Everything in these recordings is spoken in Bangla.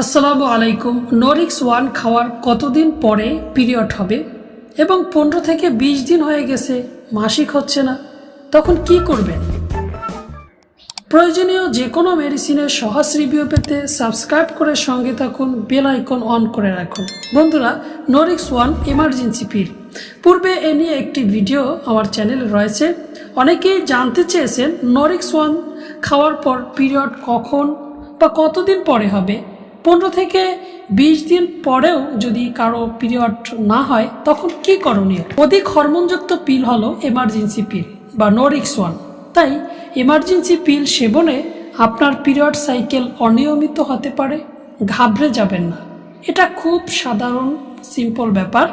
আসসালামু আলাইকুম। নরিক্স ওয়ান খাওয়ার কতদিন পরে পিরিয়ড হবে? এবং পনেরো থেকে বিশ দিন হয়ে গেছে, মাসিক হচ্ছে না। তখন কি করবেন? প্রয়োজনীয় যে কোনো মেডিসিনের সহজ রিভিউ পেতে সাবস্ক্রাইব করে সঙ্গে থাকুন বেল আইকন অন করে রাখুন। বন্ধুরা নরিক্স ওয়ান এমার্জেন্সি পিল পূর্বে এ নিয়ে একটি ভিডিও আমার চ্যানেলে রয়েছে। অনেকেই জানতে চেয়েছেন নরিক্স ওয়ান খাওয়ার পর পিরিয়ড কখন বা কতদিন পরে হবে? পনেরো থেকে বিশ দিন পরেও যদি কারও পিরিয়ড না হয়, তখন কি করণীয়? অধিক হরমোনযুক্ত পিল হলো এমার্জেন্সি পিল বা নোরিক্স ওয়ান তাই এমার্জেন্সি পিল সেবনে আপনার পিরিয়ড সাইকেল অনিয়মিত হতে পারে, ঘাবড়ে যাবেন না। এটা খুব সাধারণ সিম্পল ব্যাপার।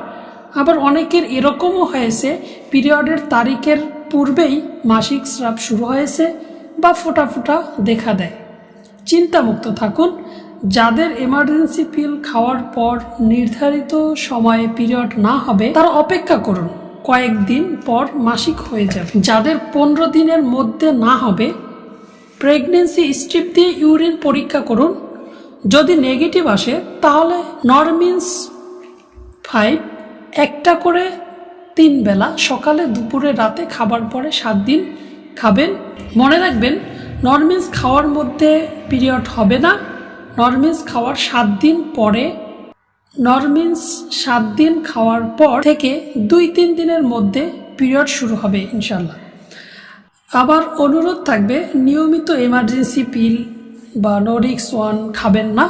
আবার অনেকের এরকমও হয়েছে, পিরিয়ডের তারিখের পূর্বেই মাসিক স্রাব শুরু হয়েছে বা ফোটা ফোটা দেখা দেয়। চিন্তামুক্ত থাকুন যাদের এমার্জেন্সি পিল খাওয়ার পর নির্ধারিত সময়ে পিরিয়ড না হবে, তারা অপেক্ষা করুন। কয়েকদিন পর মাসিক হয়ে যাবে। যাদের পনেরো দিনের মধ্যে না হবে প্রেগনেন্সি স্ট্রিপ দিয়ে ইউরিন পরীক্ষা করুন। যদি নেগেটিভ আসে, তাহলে নরমিন্স ফাইভ একটা করে তিন বেলা সকালে, দুপুরে, রাতে, খাবার পরে সাত দিন খাবেন। মনে রাখবেন নরমিন্স খাওয়ার মধ্যে পিরিয়ড হবে না। নরমিন্স খাওয়ার সাত দিন পরে, নরমিন্স সাত দিন খাওয়ার পর থেকে দুই তিন দিনের মধ্যে পিরিয়ড শুরু হবে ইনশাল্লাহ আবার অনুরোধ থাকবে, নিয়মিত এমার্জেন্সি পিল বা নোরিক্স ওয়ান খাবেন না।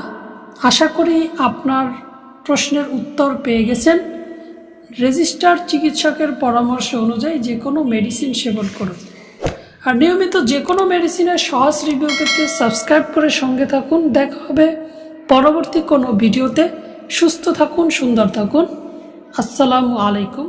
আশা করি আপনার প্রশ্নের উত্তর পেয়ে গেছেন। রেজিস্টার চিকিৎসকের পরামর্শ অনুযায়ী যে কোনো মেডিসিন সেবন করুন। আর নিয়মিত যে কোনো মেডিসিনের সহজ রিভিউ পেতে সাবস্ক্রাইব করে সঙ্গে থাকুন। দেখা হবে পরবর্তী কোনো ভিডিওতে সুস্থ থাকুন, সুন্দর থাকুন। আসসালামু আলাইকুম।